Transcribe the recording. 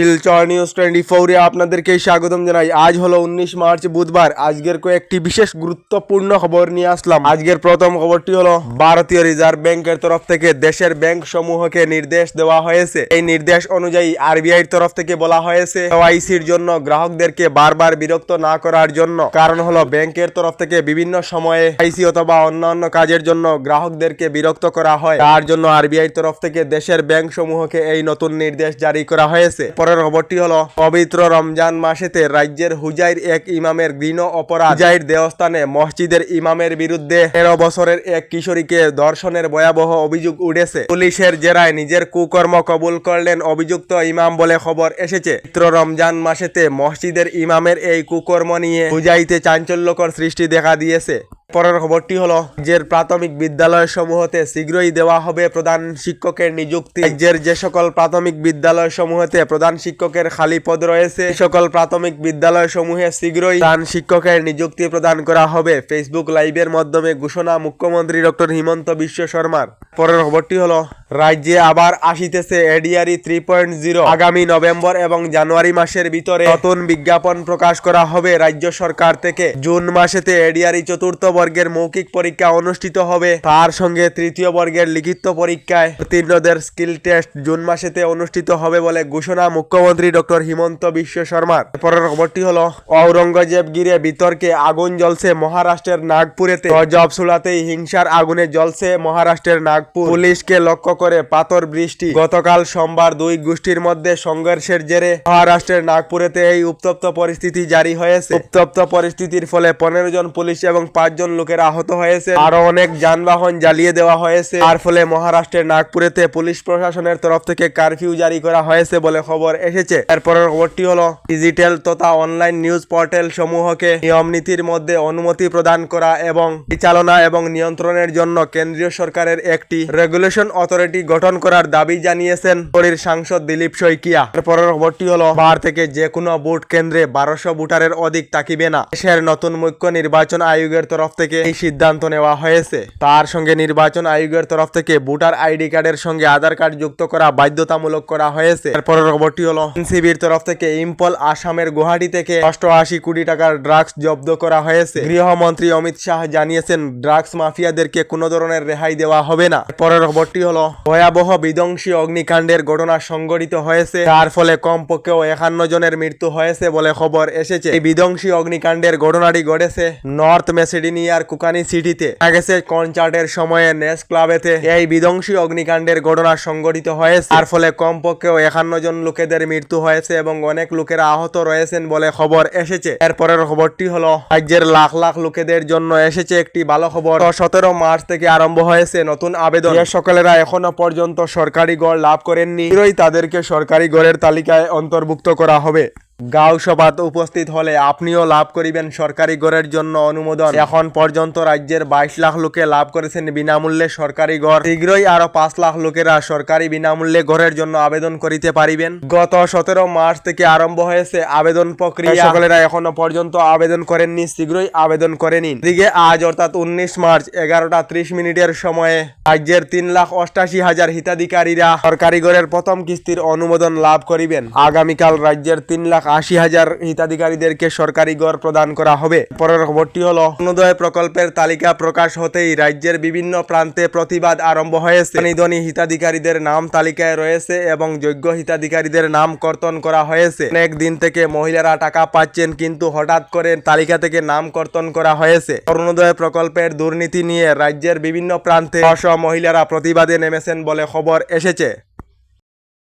Silchar news twenty ফোরে আপনাদেরকে স্বাগতম জানাই। আজ হলো উনিশ মার্চ, বুধবার। আজকের কয়েকটি বিশেষ গুরুত্বপূর্ণ খবর নিয়ে আসলাম। আজকের প্রথম খবরটি হলো, ভারতীয় রিজার্ভ ব্যাংকের তরফ থেকে দেশের ব্যাংক সমূহকে নির্দেশ দেওয়া হয়েছে। এই নির্দেশ অনুযায়ী আরবিআই এর তরফ থেকে বলা হয়েছে ওআইসির জন্য গ্রাহকদেরকে বারবার বিরক্ত না করার জন্য। কারণ হলো, ব্যাংকের তরফ থেকে বিভিন্ন সময়ে আইসি অথবা অন্যান্য কাজের জন্য গ্রাহকদেরকে বিরক্ত করা হয়। তার জন্য আরবিআই তরফ থেকে দেশের ব্যাংক সমূহকে এই নতুন নির্দেশ জারি করা হয়েছে। পরের খবরটি হলো, পবিত্র রমজান মাসেতে রাজ্যের হুজাইর এক ইমামের ঘৃণ অপরাধ। হুজাইর দেওস্থানে মসজিদের ইমামের বিরুদ্ধে তেরো বছরের এক কিশোরীকে ধর্ষণের ভয়াবহ অভিযোগ উঠেছে। পুলিশের জেরায় নিজের কুকর্ম কবুল করলেন অভিযুক্ত ইমাম বলে খবর এসেছে। পবিত্র রমজান মাসেতে মসজিদের ইমামের এই কুকর্ম নিয়ে হুজাইতে চাঞ্চল্যকর সৃষ্টি দেখা দিয়েছে। পরের খবরটি হলো, রাজ্যের প্রাথমিক বিদ্যালয় সমূহতে শীঘ্রই দেওয়া হবে প্রধান শিক্ষকের নিযুক্তি। রাজ্যের যে সকল প্রাথমিক বিদ্যালয় সমূহতে প্রধান শিক্ষকের খালি পদ রয়েছে সকল প্রাথমিক বিদ্যালয় সমূহে শীঘ্রই প্রধান শিক্ষকের নিযুক্তি প্রদান করা হবে। ফেসবুক লাইভের মাধ্যমে ঘোষণা মুখ্যমন্ত্রী ডক্টর হিমন্ত বিশ্ব শর্মার। পরের খবরটি হলো রাজ্যে আবার আসিতেছে এডিআরি থ্রি পয়েন্ট জিরো আগামী নভেম্বর এবং জানুয়ারি মাসের ভিতরে নতুন বিজ্ঞাপন প্রকাশ করা হবে রাজ্য সরকার থেকে। জুন মাসেতে এডিআরি চতুর্থ বর্গের মৌখিক পরীক্ষা অনুষ্ঠিত হবে। তার সঙ্গে তৃতীয় বর্গের লিখিত পরীক্ষায় উত্তীর্ণদের স্কিল টেস্ট জুন মাসেতে অনুষ্ঠিত হবে বলে ঘোষণা মুখ্যমন্ত্রী ডক্টর হিমন্ত বিশ্ব শর্মার। পরের খবরটি হলো, ঔরঙ্গজেব গিরে বিতর্কে আগুন জ্বলছে মহারাষ্ট্রের নাগপুরেতে। গজব সুলাতেই হিংসার আগুনে জ্বলছে মহারাষ্ট্রের নাগপুর। পুলিশকে লক্ষ্য করে পাথর বৃষ্টি। গতকাল সোমবার দুই গোষ্ঠীর মধ্যে সংঘর্ষের জেরে মহারাষ্ট্রের নাগপুরেতে এই উত্তপ্ত পরিস্থিতি জারি হয়েছে। উত্তপ্ত পরিস্থিতির ফলে পনেরো জন পুলিশ এবং পাঁচজন লোকের আহত হয়েছে। আরও অনেক যানবাহন জ্বালিয়ে দেওয়া হয়েছে। তার ফলে মহারাষ্ট্রের নাগপুরেতে পুলিশ প্রশাসনের তরফ থেকে কারফিউ জারি করা হয়েছে বলে খবর এসেছে। এরপরের খবরটি হলো, ডিজিটাল তথা অনলাইন নিউজ পোর্টাল সমূহকে নিয়ম নীতির মধ্যে অনুমতি প্রদান করা এবং পরিচালনা এবং নিয়ন্ত্রণের জন্য কেন্দ্রীয় সরকারের একটি রেগুলেশন অথরিটি গঠন করার দাবি জানিয়েছেন পরীর সাংসদ দিলীপ শইকিয়া। এরপরের খবরটি হলো, বার থেকে যে কোনো ভোট কেন্দ্রে বারোশো ভোটারের অধিক তাকিবে না। দেশের নতুন মুখ্য নির্বাচন আয়োগের তরফ থেকে এই সিদ্ধান্ত নেওয়া হয়েছে। তার সঙ্গে নির্বাচন আয়োগের তরফ থেকে ভোটার আইডি কার্ডের সঙ্গে আধার কার্ড যুক্ত করা বাধ্যতামূলক করা হয়েছে। এরপরের খবরটি হলো এনসিবির তরফ থেকে ইম্পল আসামের গুয়াহাটি থেকে অষ্টআশি কোটি টাকার ড্রাগস জব্দ করা হয়েছে। গৃহমন্ত্রী অমিত শাহ জানিয়েছেন, ড্রাগস মাফিয়াদেরকে কোনো ধরনের রেহাই দেওয়া হবে না। পরের খবরটি হলো ভয়াবহ বিধ্বংসী অগ্নিকাণ্ডের ঘটনা সংঘটিত হয়েছে। যার ফলে কমপক্ষেও একান্ন জনের মৃত্যু হয়েছে বলে খবর এসেছে। এই বিধ্বংসী অগ্নিকাণ্ডের ঘটনাটি ঘটেছে নর্থ মেসিডিনিয়ার কুকানি সিটিতে। দেখা গেছে, কনসার্টের সময়ে নেস ক্লাবেতে এই বিধ্বংসী অগ্নিকাণ্ডের ঘটনা সংঘটিত হয়েছে। তার ফলে কমপক্ষেও একান্ন জন লোকেদের মৃত্যু হয়েছে এবং অনেক লোকেরা আহত রয়েছেন বলে খবর এসেছে। এরপরের খবরটি হলো, রাজ্যের লাখ লাখ লোকেদের জন্য এসেছে একটি ভালো খবর। সতেরো মার্চ থেকে আরম্ভ হয়েছে নতুন আবেদন। সকলেরা এখনও পর্যন্ত সরকারি গড় লাভ করেননি তাদেরকে সরকারি গড়ের তালিকায় অন্তর্ভুক্ত করা হবে। গাঁও সভাতে উপস্থিত হলে আপনিও লাভ করিবেন সরকারি গড়ের জন্য অনুমোদন। এখন পর্যন্ত রাজ্যের বাইশ লাখ লোকে লাভ করেছেন বিনামূল্যে সরকারি গড়। শীঘ্রই আরও পাঁচ লাখ লোকেরা সরকারি বিনামূল্যে গড়ের জন্য আবেদন করিতে পারিবেন। গত সতেরো মার্চ থেকে আরম্ভ হয়েছে আবেদন প্রক্রিয়া। সকলেরা এখনও পর্যন্ত আবেদন করেননি শীঘ্রই আবেদন করে নিন। দিকে আজ অর্থাৎ উনিশ মার্চ এগারোটা ত্রিশ মিনিটের সময়ে রাজ্যের তিন লাখ অষ্টাশি হাজার হিতাধিকারীরা সরকারি গড়ের প্রথম কিস্তির অনুমোদন লাভ করিবেন। আগামীকাল রাজ্যের তিন লাখ আশি হাজার হিতাধিকারীদেরকে সরকারি গড় প্রদান করা হবে। পরের খবরটি হলো অরুণোদয় প্রকল্পের তালিকা প্রকাশ হতেই রাজ্যের বিভিন্ন প্রান্তে প্রতিবাদ আরম্ভ হয়েছে। ধনী হিতাধিকারীদের নাম তালিকায় রয়েছে এবং যোগ্য হিতাধিকারীদের নাম কর্তন করা হয়েছে। অনেক দিন থেকে মহিলারা টাকা পাচ্ছেন, কিন্তু হঠাৎ করে তালিকা থেকে নাম কর্তন করা হয়েছে। অরুণোদয় প্রকল্পের দুর্নীতি নিয়ে রাজ্যের বিভিন্ন প্রান্তে অসহ মহিলারা প্রতিবাদে নেমেছেন বলে খবর এসেছে।